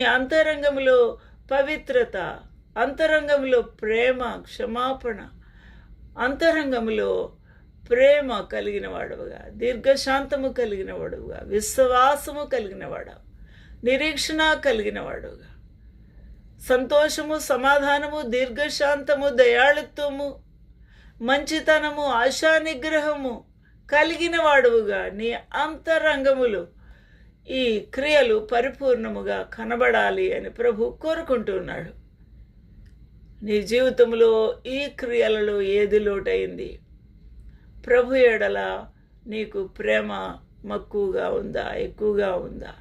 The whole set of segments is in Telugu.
నీ అంతరంగంలో పవిత్రత అంతరంగంలో ప్రేమ క్షమాపణ అంతరంగంలో ప్రేమ కలిగిన వాడవుగా దీర్ఘశాంతము కలిగిన వాడవుగా విశ్వాసము కలిగిన వాడవు నిరీక్షణ కలిగిన వాడుగా సంతోషము సమాధానము దీర్ఘశాంతము దయాళుత్వము మంచితనము ఆశా నిగ్రహము కలిగిన వాడువుగా నీ అంతరంగములు ఈ క్రియలు పరిపూర్ణముగా కనబడాలి అని ప్రభు కోరుకుంటున్నాడు. నీ జీవితంలో ఈ క్రియలలో ఏది లోటైంది? ప్రభు ఎడల నీకు ప్రేమ మక్కువగా ఉందా? ఎక్కువగా ఉందా?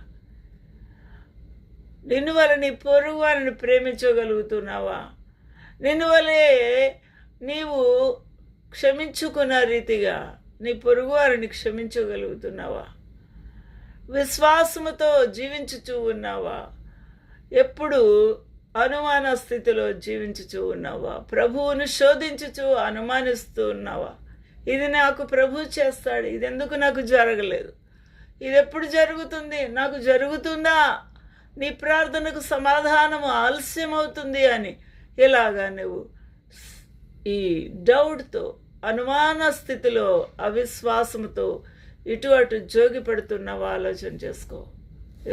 నిన్ను వల్ల నీ పొరుగు వారిని ప్రేమించగలుగుతున్నావా? నిన్ను వలే నీవు క్షమించుకున్న రీతిగా నీ పొరుగు వారిని క్షమించగలుగుతున్నావా? విశ్వాసముతో జీవించుచూ ఉన్నావా? ఎప్పుడు అనుమాన స్థితిలో జీవించుచూ ఉన్నావా? ప్రభువును శోధించుచూ అనుమానిస్తూ ఉన్నావా? ఇది నాకు ప్రభు చేస్తాడు. ఇది ఎందుకు నాకు జరగలేదు? ఇది ఎప్పుడు జరుగుతుంది? నాకు జరుగుతుందా? నీ ప్రార్థనకు సమాధానము ఆలస్యం అవుతుంది అని ఇలాగా నువ్వు ఈ డౌట్తో అనుమాన స్థితిలో అవిశ్వాసంతో ఇటు అటు జోగి పెడుతున్నావు ఆలోచన చేసుకో.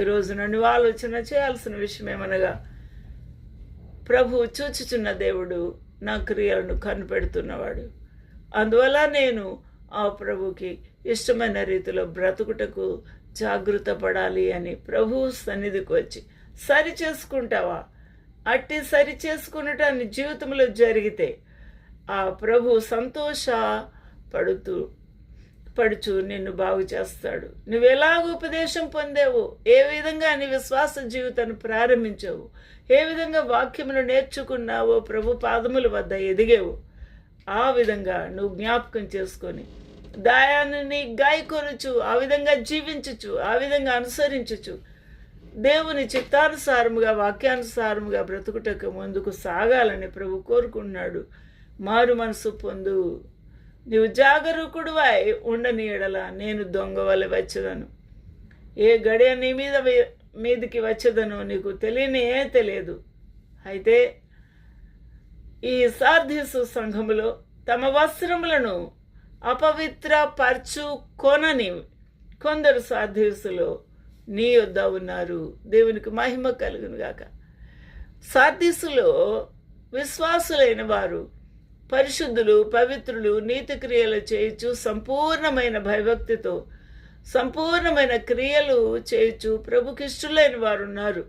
ఈరోజు నువ్వు ఆలోచన చేయాల్సిన విషయం ఏమనగా ప్రభు చూచుచున్న దేవుడు నా క్రియలను కనిపెడుతున్నవాడు. అందువల్ల నేను ఆ ప్రభుకి ఇష్టమైన రీతిలో బ్రతుకుటకు జాగృత పడాలి అని ప్రభు సన్నిధికి వచ్చి సరి చేసుకుంటావా? అట్టి సరి చేసుకున్నట జీవితంలో జరిగితే ఆ ప్రభు సంతోష పడుతూ పడుచు నిన్ను బాగు చేస్తాడు. నువ్వు ఎలాగ ఉపదేశం పొందేవు? ఏ విధంగా నీ విశ్వాస జీవితాన్ని ప్రారంభించావు? ఏ విధంగా వాక్యమును నేర్చుకున్నావో? ప్రభు పాదముల వద్ద ఎదిగేవు. ఆ విధంగా నువ్వు జ్ఞాపకం చేసుకొని దాయాన్ని గాయకొనుచు ఆ విధంగా జీవించుచు ఆ విధంగా అనుసరించుచు దేవుని చిత్తానుసారముగా వాక్యానుసారముగా బ్రతుకుటకు ముందుకు సాగాలని ప్రభు కోరుకుంటున్నాడు. మారు మనసు పొందు. నీవు జాగరూకుడువై ఉండని ఎడల నేను దొంగ వల్ల ఏ గడియ నీ మీద మీదకి వచ్చదను నీకు తెలియనే తెలియదు. అయితే ఈ సార్ధీసు సంఘములో తమ వస్త్రములను అపవిత్ర పరచు కొనని కొందరు సార్ధీసులో నీ యొద్ద ఉన్నారు. దేవునికి మహిమ కలుగును గాక. సార్దీసులో విశ్వాసులైన వారు పరిశుద్ధులు పవిత్రులు నీతి క్రియలు చేయొచ్చు సంపూర్ణమైన భయభక్తితో సంపూర్ణమైన క్రియలు చేయొచ్చు ప్రభుకిష్టులైన వారు ఉన్నారు